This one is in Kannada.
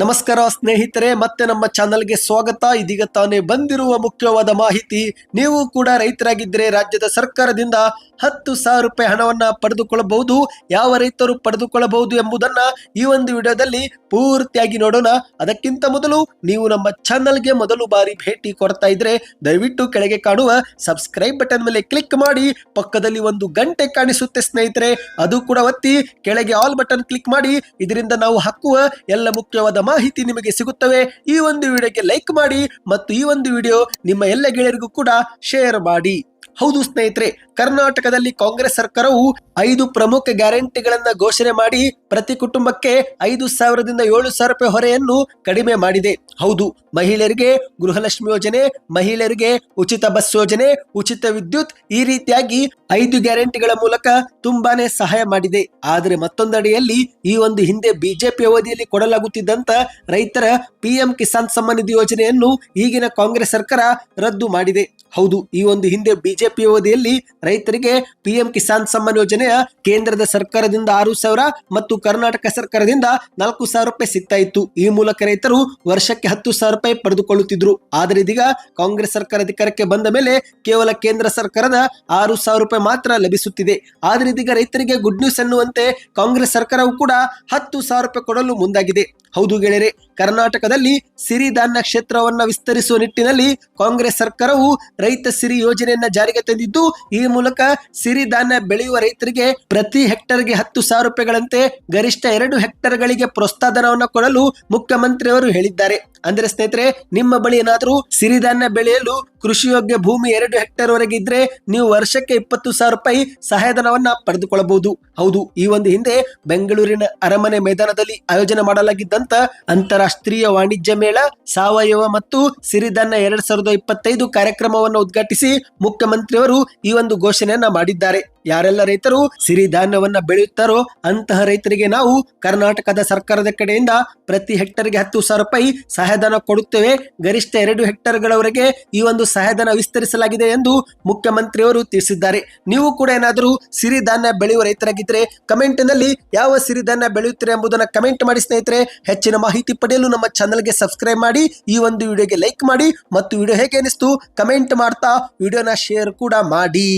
ನಮಸ್ಕಾರ ಸ್ನೇಹಿತರೆ, ಮತ್ತೆ ನಮ್ಮ ಚಾನಲ್ಗೆ ಸ್ವಾಗತ. ಇದೀಗ ತಾನೇ ಬಂದಿರುವ ಮುಖ್ಯವಾದ ಮಾಹಿತಿ, ನೀವು ಕೂಡ ರೈತರಾಗಿದ್ದರೆ ರಾಜ್ಯದ ಸರ್ಕಾರದಿಂದ ಹತ್ತು ಸಾವಿರ ರೂಪಾಯಿ ಹಣವನ್ನು ಪಡೆದುಕೊಳ್ಳಬಹುದು. ಯಾವ ರೈತರು ಪಡೆದುಕೊಳ್ಳಬಹುದು ಎಂಬುದನ್ನ ಈ ಒಂದು ವಿಡಿಯೋದಲ್ಲಿ ಪೂರ್ತಿಯಾಗಿ ನೋಡೋಣ. ಅದಕ್ಕಿಂತ ಮೊದಲು ನೀವು ನಮ್ಮ ಚಾನಲ್ಗೆ ಮೊದಲು ಬಾರಿ ಭೇಟಿ ಕೊಡ್ತಾ ಇದ್ರೆ ದಯವಿಟ್ಟು ಕೆಳಗೆ ಕಾಣುವ ಸಬ್ಸ್ಕ್ರೈಬ್ ಬಟನ್ ಮೇಲೆ ಕ್ಲಿಕ್ ಮಾಡಿ, ಪಕ್ಕದಲ್ಲಿ ಒಂದು ಗಂಟೆ ಕಾಣಿಸುತ್ತೆ ಸ್ನೇಹಿತರೆ. ಅದು ಕೂಡ ಒತ್ತಿ ಕೆಳಗೆ ಆಲ್ ಬಟನ್ ಕ್ಲಿಕ್ ಮಾಡಿ, ಇದರಿಂದ ನಾವು ಹಾಕುವ ಎಲ್ಲ ಮುಖ್ಯವಾದ ಮಾಹಿತಿ ನಿಮಗೆ ಸಿಗುತ್ತವೆ, ಈ ಒಂದು ವಿಡಿಯೋಗೆ ಲೈಕ್ ಮಾಡಿ ಮತ್ತು ಈ ಒಂದು ವಿಡಿಯೋ ನಿಮ್ಮ ಎಲ್ಲ ಗೆಳೆಯರಿಗೂ ಕೂಡ ಶೇರ್ ಮಾಡಿ. ಹೌದು ಸ್ನೇಹಿತರೆ, ಕರ್ನಾಟಕದಲ್ಲಿ ಕಾಂಗ್ರೆಸ್ ಸರ್ಕಾರವು ಐದು ಪ್ರಮುಖ ಗ್ಯಾರಂಟಿಗಳನ್ನ ಘೋಷಣೆ ಮಾಡಿ ಪ್ರತಿ ಕುಟುಂಬಕ್ಕೆ ಐದು ಸಾವಿರದಿಂದ ಏಳು ಸಾವಿರ ರೂಪಾಯಿ ಹೊರೆಯನ್ನು ಕಡಿಮೆ ಮಾಡಿದೆ. ಹೌದು, ಮಹಿಳೆಯರಿಗೆ ಗೃಹಲಕ್ಷ್ಮಿ ಯೋಜನೆ, ಮಹಿಳೆಯರಿಗೆ ಉಚಿತ ಬಸ್ ಯೋಜನೆ, ಉಚಿತ ವಿದ್ಯುತ್ ಈ ರೀತಿಯಾಗಿ ಐದು ಗ್ಯಾರಂಟಿಗಳ ಮೂಲಕ ತುಂಬಾನೇ ಸಹಾಯ ಮಾಡಿದೆ. ಆದರೆ ಮತ್ತೊಂದೆಡೆಯಲ್ಲಿ ಈ ಒಂದು ಹಿಂದೆ ಬಿಜೆಪಿ ಅವಧಿಯಲ್ಲಿ ಕೊಡಲಾಗುತ್ತಿದ್ದಂತ ರೈತರ ಪಿಎಂ ಕಿಸಾನ್ ಸಮ್ಮಾನ ನಿಧಿ ಯೋಜನೆಯನ್ನು ಈಗಿನ ಕಾಂಗ್ರೆಸ್ ಸರ್ಕಾರ ರದ್ದು ಮಾಡಿದೆ. ಹೌದು, ಈ ಒಂದು ಹಿಂದೆ ಬಿಜೆಪಿ ಅವಧಿಯಲ್ಲಿ ರೈತರಿಗೆ ಪಿಎಂ ಕಿಸಾನ್ ಸಮ್ಮಾನ್ ಯೋಜನೆಯ ಕೇಂದ್ರದ ಸರ್ಕಾರದಿಂದ ಆರು ಸಾವಿರ ಮತ್ತು ಕರ್ನಾಟಕ ಸರ್ಕಾರದಿಂದ ನಾಲ್ಕು ಸಾವಿರ ರೂಪಾಯಿ ಸಿಗ್ತಾ ಇತ್ತು ಈ ಮೂಲಕ ರೈತರು ವರ್ಷಕ್ಕೆ ಹತ್ತು ಸಾವಿರ ರೂಪಾಯಿ ಪಡೆದುಕೊಳ್ಳುತ್ತಿದ್ರು. ಆದರೆ ಇದೀಗ ಕಾಂಗ್ರೆಸ್ ಸರ್ಕಾರ ಅಧಿಕಾರಕ್ಕೆ ಬಂದ ಮೇಲೆ ಕೇವಲ ಕೇಂದ್ರ ಸರ್ಕಾರದ ಆರು ಸಾವಿರ ರೂಪಾಯಿ ಮಾತ್ರ ಲಭಿಸುತ್ತಿದೆ. ಆದರೆ ಇದೀಗ ರೈತರಿಗೆ ಗುಡ್ ನ್ಯೂಸ್ ಎನ್ನುವಂತೆ ಕಾಂಗ್ರೆಸ್ ಸರ್ಕಾರವು ಕೂಡ ಹತ್ತು ಸಾವಿರ ರೂಪಾಯಿ ಕೊಡಲು ಮುಂದಾಗಿದೆ. ಹೌದು ಗೆಳೆಯರೆ, ಕರ್ನಾಟಕದಲ್ಲಿ ಸಿರಿಧಾನ್ಯ ಕ್ಷೇತ್ರವನ್ನ ವಿಸ್ತರಿಸುವ ನಿಟ್ಟಿನಲ್ಲಿ ಕಾಂಗ್ರೆಸ್ ಸರ್ಕಾರವು ರೈತ ಸಿರಿ ಯೋಜನೆಯನ್ನ ಜಾರಿಗೆ ತಂದಿದ್ದು, ಈ ಮೂಲಕ ಸಿರಿಧಾನ್ಯ ಬೆಳೆಯುವ ರೈತರಿಗೆ ಪ್ರತಿ ಹೆಕ್ಟರ್ಗೆ ಹತ್ತು ಸಾವಿರ ರೂಪಾಯಿಗಳಂತೆ ಗರಿಷ್ಠ ಎರಡು ಹೆಕ್ಟರ್ಗಳಿಗೆ ಪ್ರೋತ್ಸಾಹಧನವನ್ನು ಕೊಡಲು ಮುಖ್ಯಮಂತ್ರಿಯವರು ಹೇಳಿದ್ದಾರೆ. ಅಂದ್ರೆ ಸ್ನೇಹಿತರೆ, ನಿಮ್ಮ ಬಳಿ ಏನಾದರೂ ಸಿರಿಧಾನ್ಯ ಬೆಳೆಯಲು ಕೃಷಿಯೋಗ್ಯ ಭೂಮಿ ಎರಡು ಹೆಕ್ಟೇರ್ ವರೆಗೆ ಇದ್ರೆ ನೀವು ವರ್ಷಕ್ಕೆ ಇಪ್ಪತ್ತು ಸಾವಿರ ರೂಪಾಯಿ ಸಹಾಯಧನವನ್ನ ಪಡೆದುಕೊಳ್ಳಬಹುದು. ಹೌದು, ಈ ಒಂದು ಹಿಂದೆ ಬೆಂಗಳೂರಿನ ಅರಮನೆ ಮೈದಾನದಲ್ಲಿ ಆಯೋಜನೆ ಮಾಡಲಾಗಿದ್ದಂತ ಅಂತಾರಾಷ್ಟ್ರೀಯ ವಾಣಿಜ್ಯ ಮೇಳ, ಸಾವಯವ ಮತ್ತು ಸಿರಿಧಾನ್ಯ ಎರಡ್ ಸಾವಿರದ ಇಪ್ಪತ್ತೈದು ಕಾರ್ಯಕ್ರಮವನ್ನು ಉದ್ಘಾಟಿಸಿ ಮುಖ್ಯಮಂತ್ರಿಯವರು ಈ ಒಂದು ಘೋಷಣೆಯನ್ನ ಮಾಡಿದ್ದಾರೆ. ಯಾರೆಲ್ಲ ರೈತರು ಸಿರಿಧಾನ್ಯವನ್ನ ಬೆಳೆಯುತ್ತಾರೋ ಅಂತಹ ರೈತರಿಗೆ ನಾವು ಕರ್ನಾಟಕದ ಸರ್ಕಾರದ ಕಡೆಯಿಂದ ಪ್ರತಿ ಹೆಕ್ಟರ್ಗೆ ಹತ್ತು ಸಾವಿರ ರೂಪಾಯಿ ಸಹಾಯಧನ ಕೊಡುತ್ತೇವೆ. ಗರಿಷ್ಠ ಎರಡು ಹೆಕ್ಟರ್ಗಳವರೆಗೆ ಈ ಒಂದು ಸಹಾಯಧನ ವಿಸ್ತರಿಸಲಾಗಿದೆ ಎಂದು ಮುಖ್ಯಮಂತ್ರಿಯವರು ತಿಳಿಸಿದ್ದಾರೆ. ನೀವು ಕೂಡ ಏನಾದರೂ ಸಿರಿಧಾನ್ಯ ಬೆಳೆಯುವ ರೈತರಾಗಿದ್ದರೆ ಕಮೆಂಟ್ನಲ್ಲಿ ಯಾವ ಸಿರಿಧಾನ್ಯ ಬೆಳೆಯುತ್ತೀರಿ ಎಂಬುದನ್ನು ಕಮೆಂಟ್ ಮಾಡಿ ಸ್ನೇಹಿತರೆ. ಹೆಚ್ಚಿನ ಮಾಹಿತಿ ಪಡೆಯಲು ನಮ್ಮ ಚಾನಲ್ಗೆ ಸಬ್ಸ್ಕ್ರೈಬ್ ಮಾಡಿ, ಈ ಒಂದು ವಿಡಿಯೋಗೆ ಲೈಕ್ ಮಾಡಿ, ಮತ್ತು ವಿಡಿಯೋ ಹೇಗೆ ಅನಿಸ್ತು ಕಮೆಂಟ್ ಮಾಡ್ತಾ ವಿಡಿಯೋನ ಶೇರ್ ಕೂಡ ಮಾಡಿ.